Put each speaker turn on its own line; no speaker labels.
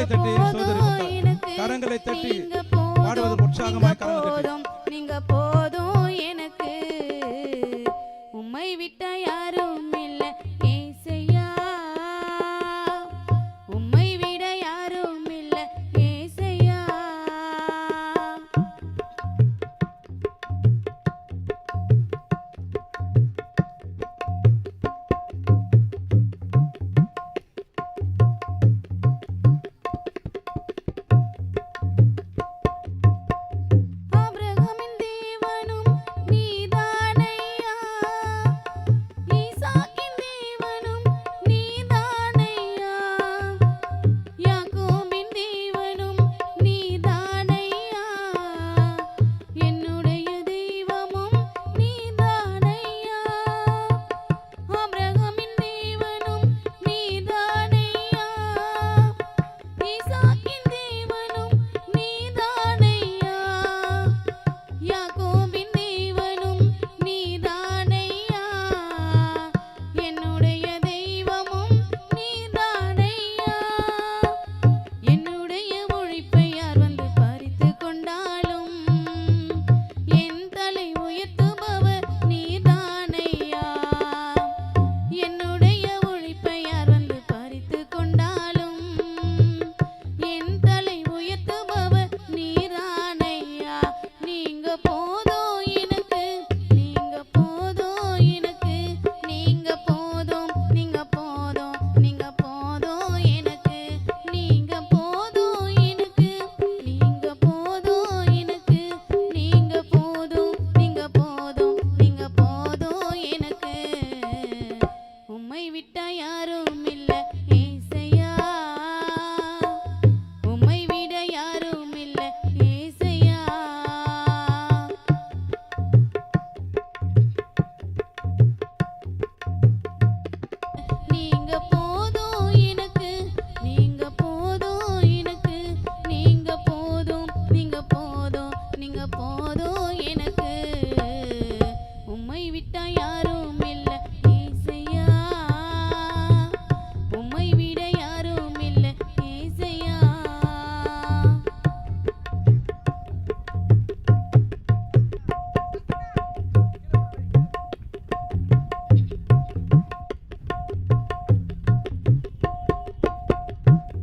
கரங்களை தட்டி சோதரி கரங்களை தட்டி பாடுவதற்கு உற்சாகமாய் கரங்கள் நீங்க போதும் எனக்கு உம்மை விட்ட யாரும் இல்லை. ஏசையா உம்மை விட யாரும் இல்லை. ஏசையா. বোন